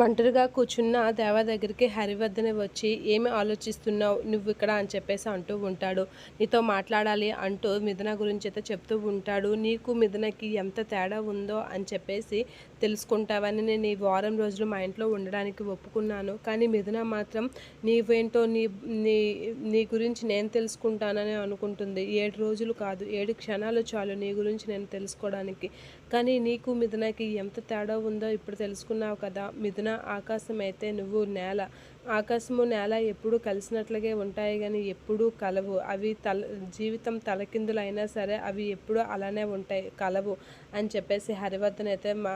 ఒంటరిగా కూర్చున్న దేవ దగ్గరికి హరివర్ధనే వచ్చి ఏమి ఆలోచిస్తున్నావు? నువ్వు ఇక్కడ అని చెప్పేసి అంటూ ఉంటాడు. నీతో మాట్లాడాలి అంటూ మిథున గురించి అయితే చెప్తూ ఉంటాడు. నీకు మిథునకి ఎంత తేడా ఉందో అని చెప్పేసి తెలుసుకుంటావని నేను ఈ వారం రోజులు మా ఇంట్లో ఉండడానికి ఒప్పుకున్నాను. కానీ మిథున మాత్రం నీవేంటో నీ నీ నీ గురించి నేను తెలుసుకుంటానని అనుకుంటుంది. ఏడు రోజులు కాదు ఏడు క్షణాలు చాలు నీ గురించి నేను తెలుసుకోవడానికి. కానీ నీకు మిథునకి ఎంత తేడా ఉందో ఇప్పుడు తెలుసుకున్నావు కదా. మిథున ఆకాశం అయితే నువ్వు నేల. ఆకాశము నేల ఎప్పుడు కలిసినట్లుగే ఉంటాయి కానీ ఎప్పుడూ కలవు. అవి తల జీవితం తలకిందులైనా సరే అవి ఎప్పుడూ అలానే ఉంటాయి కలవు అని చెప్పేసి హరివర్ధన్ అయితే మా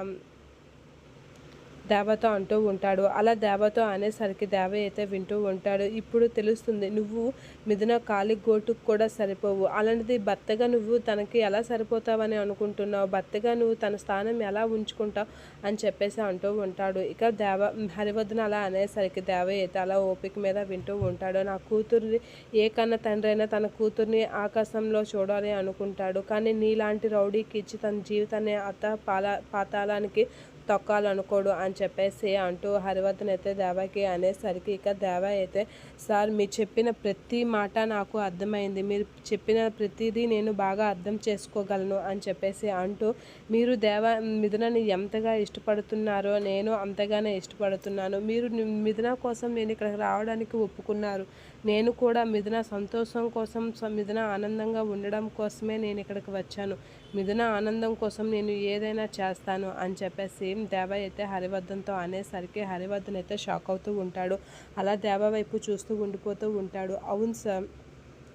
దేవతో అంటూ ఉంటాడు. అలా దేవతో అనేసరికి దేవ అయితే వింటూ ఉంటాడు. ఇప్పుడు తెలుస్తుంది నువ్వు మిథున కాలి గోటుకు కూడా సరిపోవు. అలాంటిది భర్తగా నువ్వు తనకి ఎలా సరిపోతావని అనుకుంటున్నావు? భర్తగా నువ్వు తన స్థానం ఎలా ఉంచుకుంటావు? అని చెప్పేసి అంటూ ఉంటాడు. ఇక దేవ హరివర్ధన అలా అనేసరికి దేవ అయితే అలా ఓపిక మీద వింటూ ఉంటాడు. నా కూతుర్ని ఏ కన్నా తండ్రి అయినా తన కూతుర్ని ఆకాశంలో చూడాలి అనుకుంటాడు. కానీ నీలాంటి రౌడీకి ఇచ్చి తన జీవితాన్ని అత్త పాల పాతాళానికి తొక్కాలనుకోడు అని చెప్పేసి అంటూ హరివర్ధన్ అయితే దేవాకి అనేసరికి ఇక దేవ అయితే సార్ మీరు చెప్పిన ప్రతి మాట నాకు అర్థమైంది. మీరు చెప్పిన ప్రతిదీ నేను బాగా అర్థం చేసుకోగలను అని చెప్పేసి అంటూ మీరు దేవ మిథునని ఎంతగా ఇష్టపడుతున్నారో నేను అంతగానే ఇష్టపడుతున్నాను. మీరు మిథున కోసం నేను ఇక్కడికి రావడానికి ఒప్పుకున్నారు. నేను కూడా మిథున సంతోషం కోసం మిథున ఆనందంగా ఉండడం కోసమే నేను ఇక్కడికి వచ్చాను. మిథున ఆనందం కోసం నేను ఏదైనా చేస్తాను అని చెప్పేసి దేవ అయితే హరివర్ధన్తో అనేసరికి హరివర్ధన్ అయితే షాక్ అవుతూ ఉంటాడు. అలా దేవ వైపు చూస్తూ ఉండిపోతూ ఉంటాడు. అవును సార్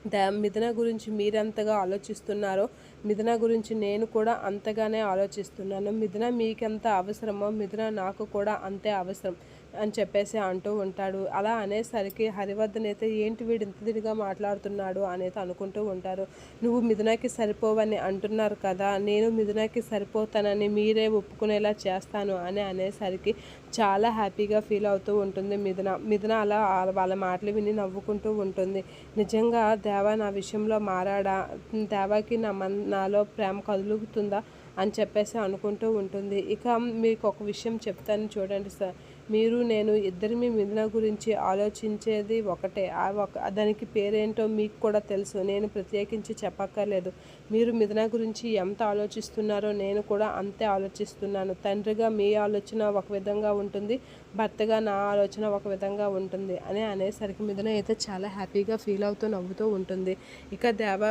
దా మిథున గురించి మీరెంతగా ఆలోచిస్తున్నారో మిథున గురించి నేను కూడా అంతగానే ఆలోచిస్తున్నాను. మిథున మీకెంత అవసరమో మిథున నాకు కూడా అంతే అవసరం. అని చెప్పేసి అంటూ ఉంటాడు. అలా అనేసరికి హరివర్ధన్ అయితే ఏంటి వీడు ఇంత దిడిగా మాట్లాడుతున్నాడు అనేది అనుకుంటూ ఉంటారు. నువ్వు మిథునకి సరిపోవని అంటున్నారు కదా నేను మిథునకి సరిపోతానని మీరే ఒప్పుకునేలా చేస్తాను అని అనేసరికి చాలా హ్యాపీగా ఫీల్ అవుతూ ఉంటుంది మిథున. మిథున అలా వాళ్ళ మాటలు విని నవ్వుకుంటూ ఉంటుంది. నిజంగా దేవా నా విషయంలో మారాడా? దేవాకి నా మన నాలో ప్రేమ కదులుతుందా? అని చెప్పేసి అనుకుంటూ ఉంటుంది. ఇక మీకు ఒక విషయం చెప్తాను చూడండి సార్. మీరు నేను ఇద్దరి మీ మిథున గురించి ఆలోచించేది ఒకటే. ఆ ఒక దానికి పేరేంటో మీకు కూడా తెలుసు. నేను ప్రత్యేకించి చెప్పక్కర్లేదు. మీరు మిథున గురించి ఎంత ఆలోచిస్తున్నారో నేను కూడా అంతే ఆలోచిస్తున్నాను. తండ్రిగా మీ ఆలోచన ఒక విధంగా ఉంటుంది. భర్తగా నా ఆలోచన ఒక విధంగా ఉంటుంది. అని అనేసరికి మిథున అయితే చాలా హ్యాపీగా ఫీల్ అవుతూ నవ్వుతూ ఉంటుంది. ఇక దేవ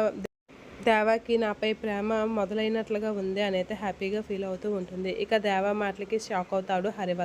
దేవాకి నాపై ప్రేమ మొదలైనట్లుగా ఉంది అనైతే హ్యాపీగా ఫీల్ అవుతూ ఉంటుంది. ఇక దేవా మాటలకి షాక్ అవుతాడు హరివర్ధన్.